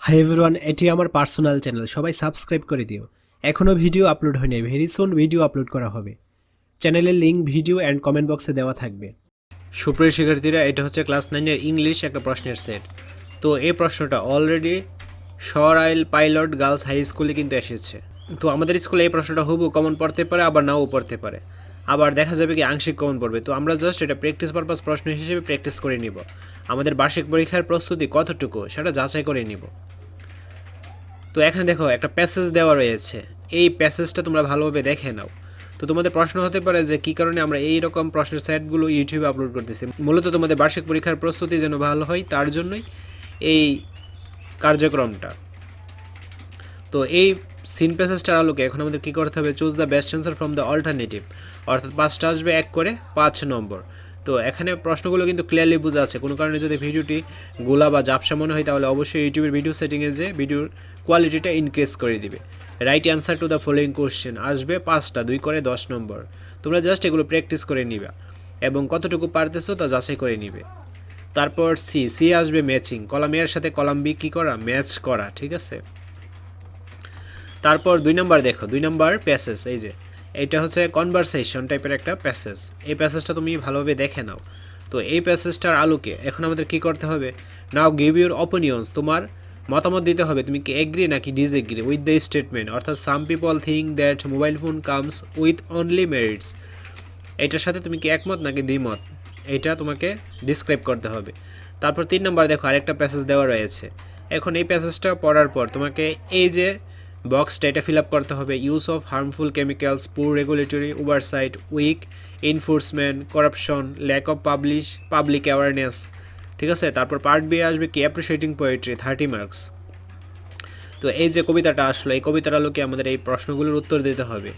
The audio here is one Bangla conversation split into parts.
হাই এভরিওয়ান এটি আমার পার্সোনাল চ্যানেল সবাই সাবস্ক্রাইব করে দিও। এখনও ভিডিও আপলোড হয়নি ভেরি সুন ভিডিও আপলোড করা হবে। চ্যানেলের লিঙ্ক ভিডিও অ্যান্ড কমেন্ট বক্সে দেওয়া থাকবে। সুপ্রিয় শিক্ষার্থীরা, এটা হচ্ছে ক্লাস নাইনের ইংলিশ একটা প্রশ্নের সেট তো এই প্রশ্নটা already Sarail pilot girls high স্কুলে কিন্তু এসেছে। তো আমাদের স্কুলে এই প্রশ্নটা হুবু কমন পড়তে পারে, আবার নাও পড়তে পারে। আবার দেখা যাবে কি আংশিক কমন পড়বে। তো আমরা জাস্ট এটা প্র্যাকটিস পারপাস প্রশ্ন হিসেবে প্র্যাকটিস করে নিব। আমাদের বার্ষিক পরীক্ষার প্রস্তুতি কতটুকু সেটা যাচাই করে নিব। তো এখানে দেখো, একটা প্যাসেজ দেওয়া রয়েছে। এই প্যাসেজটা তোমরা ভালোভাবে দেখে নাও। তো তোমাদের প্রশ্ন হতে পারে যে কী কারণে আমরা এই রকম প্রশ্নের সেটগুলো ইউটিউবে আপলোড করতেছি। মূলত তোমাদের বার্ষিক পরীক্ষার প্রস্তুতি যেন ভালো হয়, তার জন্যই এই কার্যক্রমটা। তো এই সিন প্যাসেজটার আলোকে এখন আমাদের কী করতে হবে? Choose the best answer from the alternative অর্থাৎ পাঁচটা আসবে এক করে পাঁচ নম্বর। তো এখানে প্রশ্নগুলো কিন্তু ক্লিয়ারলি বোঝা আছে। কোনো কারণে যদি ভিডিওটি গোলা বা জাপসা মনে হয়, তাহলে অবশ্যই ইউটিউবের ভিডিও সেটিংয়ে যে ভিডিওর কোয়ালিটিটা ইনক্রিজ করে দিবে। Right answer to the following question আসবে পাঁচটা, দুই করে দশ নম্বর। তোমরা জাস্ট এগুলো প্র্যাকটিস করে নিবা এবং কতটুকু পারতেছো তা যাচাই করে নিবে। তারপর সি সি আসবে ম্যাচিং কলাম এর সাথে কলাম বি কী করা? ম্যাচ করা, ঠিক আছে? তারপর দুই নাম্বার দেখো, দুই নাম্বার প্যাসেজ এই যে, এটা হচ্ছে কনভারসেশন টাইপের একটা প্যাসেজ এই প্যাসেজটা তুমি ভালোভাবে দেখে নাও। তো এই প্যাসেজটার আলোকে এখন আমাদের কি করতে হবে? নাও গিভ ইউর অপিনিয়ন্স তোমার মতামত দিতে হবে। তুমি কি এগ্রি নাকি ডিসএগ্রি উইথ দ্য স্টেটমেন্ট অর্থাৎ some people think that mobile phone comes with only merits এটার সাথে তুমি কি একমত নাকি দ্বিমত? এটা তোমাকে ডিসক্রাইব করতে হবে। তারপর তিন নম্বর দেখো, আরেকটা প্যাসেজ দেওয়া রয়েছে। এখন এই প্যাসেজটা পড়ার পর তোমাকে এই যে বক্সটা এটা ফিল আপ করতে হবে use of harmful chemicals poor regulatory oversight weak enforcement corruption lack of publish public awareness ঠিক আছে? তারপর পার্ট বি আসবে কি? অ্যাপ্রিসিয়েটিং পোয়েট্রি থার্টি মার্কস তো এই যে কবিতাটা আসলো, এই কবিতার আলোকে আমাদের এই প্রশ্নগুলোর উত্তর দিতে হবে।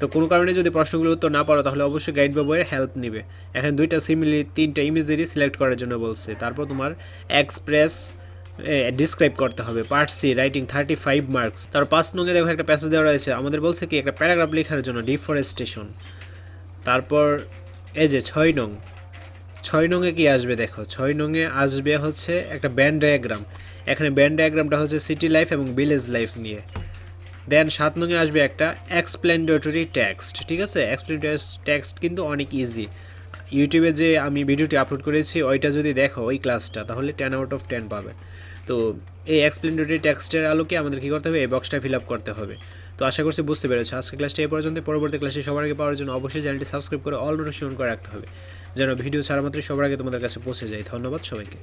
তো কোনো কারণে যদি প্রশ্নগুলোর উত্তর না পারো, তাহলে অবশ্যই গাইড বা বইয়ের হেল্প নিবে। এখানে দুইটা সিমিলি তিনটা ইমেজেরই সিলেক্ট করার জন্য বলছে। তারপর তোমার এক্সপ্রেস ডিসক্রাইব করতে হবে। Part C writing thirty five marks তার পাঁচ নঙ্গে দেখো একটা প্যাসেজ দেওয়া রয়েছে। আমাদের বলছে কি, একটা প্যারাগ্রাফ লেখার জন্য ডিফরেস্টেশন তারপর এই যে ছয় নং, ছয় নংয়ে কি আসবে দেখো? ছয় নংয়ে আসবে হচ্ছে একটা ব্যান্ড ডায়াগ্রাম এখানে ব্যান্ড ডায়াগ্রামটা হচ্ছে সিটি লাইফ এবং ভিলেজ লাইফ নিয়ে। দেন সাত নংয়ে আসবে একটা এক্সপ্লেন্ডেটরি টেক্সট ঠিক আছে? এক্সপ্লেন্ডেটরি টেক্সট কিন্তু অনেক ইজি ইউটিউবে যে আমি ভিডিওটি আপলোড করেছি, ওইটা যদি দেখো, ওই ক্লাসটা তাহলে টেন আউট অফ টেন পাবে। তো এই এক্সপ্লেন্ডেটরি টেক্সটের আলোকে আমাদের কী করতে হবে? এই বক্সটা ফিল আপ করতে হবে। তো আশা করছি বুঝতে পেরেছ। আজকে ক্লাসটা এই পর্যন্ত। পরবর্তী ক্লাসে সবার আগে পাওয়ার জন্য অবশ্যই চ্যানেলটি সাবস্ক্রাইব করে অল নোটিফিকেশন করে রাখতে হবে, যেন ভিডিও ছাড়া মাত্র সবার আগে তোমাদের কাছে পৌঁছে যায়। ধন্যবাদ সবাইকে।